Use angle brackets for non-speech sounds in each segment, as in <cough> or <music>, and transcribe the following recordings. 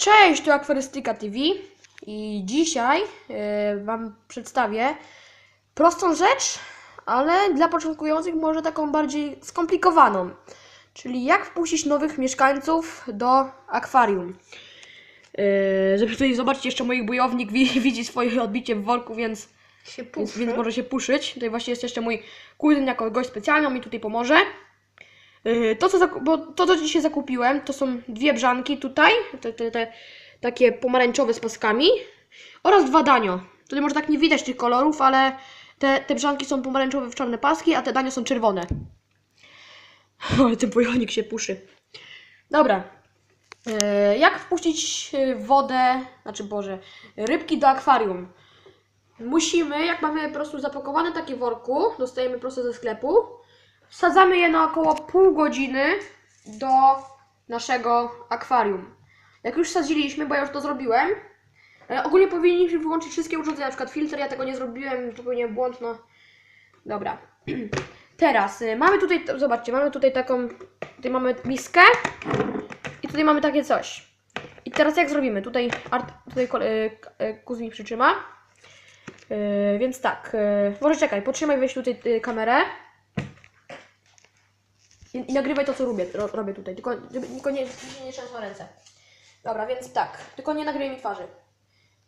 Cześć, tu Akwarystyka TV i dzisiaj e, Wam przedstawię prostą rzecz, ale dla początkujących może taką bardziej skomplikowaną. Czyli jak wpuścić nowych mieszkańców do akwarium. E, żeby tutaj zobaczyć jeszcze mój bojownik wi- <laughs> widzi swoje odbicie w worku, więc, więc, więc może się puszyć. Tutaj właśnie jest jeszcze mój kuzyn jako gość specjalny, on mi tutaj pomoże. Yy, To co, bo to, co dzisiaj zakupiłem, to są dwie brzanki tutaj, te, te, te takie pomarańczowe z paskami oraz dwa danio. Tutaj może tak nie widać tych kolorów, ale te, te brzanki są pomarańczowe w czarne paski, a te danio są czerwone. <laughs> Ale ten bojownik się puszy. Dobra. Yy, Jak wpuścić yy, wodę, znaczy Boże, rybki do akwarium? Musimy, jak mamy po prostu zapakowane takie worku, dostajemy prosto ze sklepu, Wsadzamy je na około pół godziny do naszego akwarium. Jak już wsadziliśmy, bo ja już to zrobiłem, e, ogólnie powinniśmy wyłączyć wszystkie urządzenia, na przykład filtr, ja tego nie zrobiłem, popełniłem błąd, no. Dobra. <clears throat> Teraz y, mamy tutaj, zobaczcie, mamy tutaj taką, tutaj mamy miskę i tutaj mamy takie coś. I teraz jak zrobimy? Tutaj, art, tutaj y, kuzyn przytrzyma. Y, więc tak, y, może czekaj, potrzymaj weź tutaj y, kamerę. I, I nagrywaj to, co robię, ro, robię tutaj. Tylko, żeby, tylko nie, nie, nie trzęsą ręce. Dobra, więc tak. Tylko nie nagrywaj mi twarzy.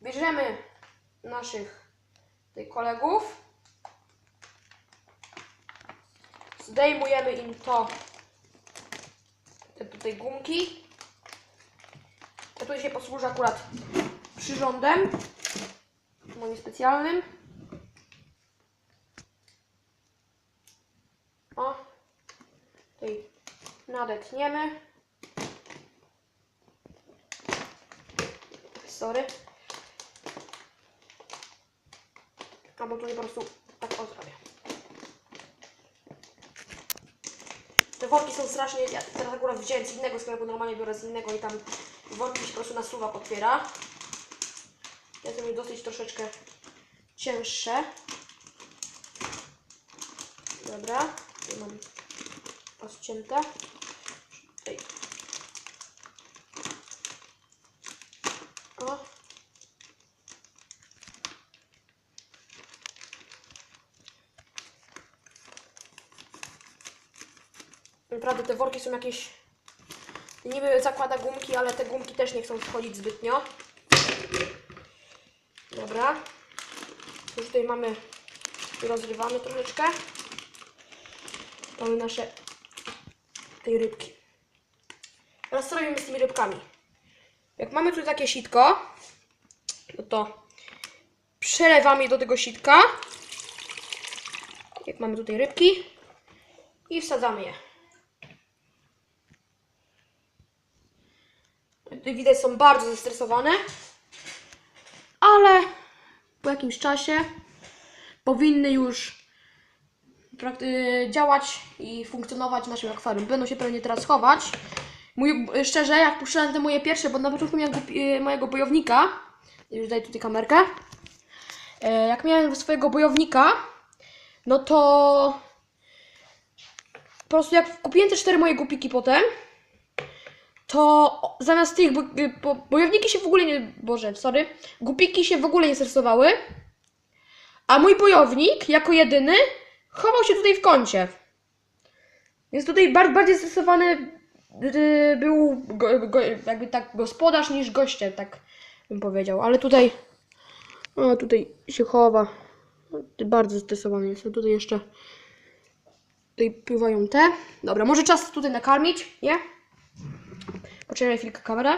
Bierzemy naszych tutaj kolegów. Zdejmujemy im to. Te tutaj gumki. Ja tutaj się posłużę akurat przyrządem. Moim specjalnym. O, Tutaj nadetniemy. Sorry. Albo tutaj po prostu tak o zrobię. Te worki są strasznie, ja teraz akurat wziąłem z innego sklepu, normalnie biorę z innego i tam worki się po prostu na suwak otwiera. Ja to dosyć troszeczkę cięższe. Dobra, mam rozcięte. Tutaj. O. Naprawdę te worki są jakieś... Niby zakłada gumki, ale te gumki też nie chcą wchodzić zbytnio. Dobra. Już tutaj mamy... Rozrywamy troszeczkę. Mamy nasze tej rybki. Teraz co robimy z tymi rybkami? Jak mamy tu takie sitko, no to przelewamy je do tego sitka. Jak mamy tutaj rybki i wsadzamy je. Tutaj widać są bardzo zestresowane, ale po jakimś czasie powinny już działać i funkcjonować w naszym akwarium. Będą się pewnie teraz chować. Mój, szczerze, jak puszczałem te moje pierwsze, bo na początku miałem głupi- mojego bojownika, już daj tutaj kamerkę, E, jak miałem swojego bojownika, no to po prostu jak kupiłem te cztery moje głupiki potem, to zamiast tych, bo, bojowniki się w ogóle nie, boże, sorry, głupiki się w ogóle nie stresowały, a mój bojownik, jako jedyny, chował się tutaj w kącie. Więc tutaj bar bardziej stresowany y, był go, go, jakby tak gospodarz niż goście, tak bym powiedział. Ale tutaj, o, tutaj się chowa. Bardzo stresowany jest. Tutaj jeszcze tutaj pływają te. Dobra, może czas tutaj nakarmić, nie? Poczekaj chwilkę kamerę.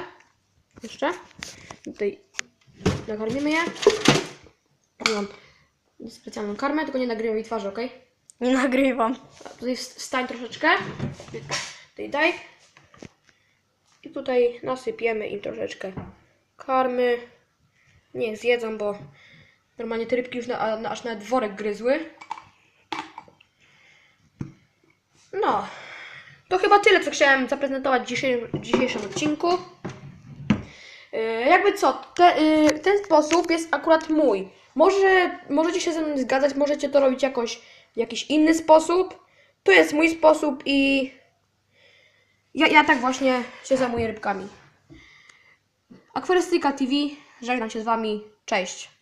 Jeszcze. Tutaj nakarmimy je. Mam specjalną karmę, tylko nie nagrywaj mi twarzy, ok? Nie nagrywam. A Tutaj wstań troszeczkę. Tutaj daj. I tutaj nasypiemy im troszeczkę karmy. Nie zjedzą, bo normalnie te rybki już na, na, aż nawet worek gryzły. No. To chyba tyle, co chciałem zaprezentować w dzisiejszym, w dzisiejszym odcinku. Yy, jakby co, te, yy, ten sposób jest akurat mój. Może, możecie się ze mną zgadzać, możecie to robić jakoś jakiś inny sposób. To jest mój sposób i ja, ja tak właśnie się zajmuję rybkami. Aquarystyka TV, żegnam się z Wami, cześć!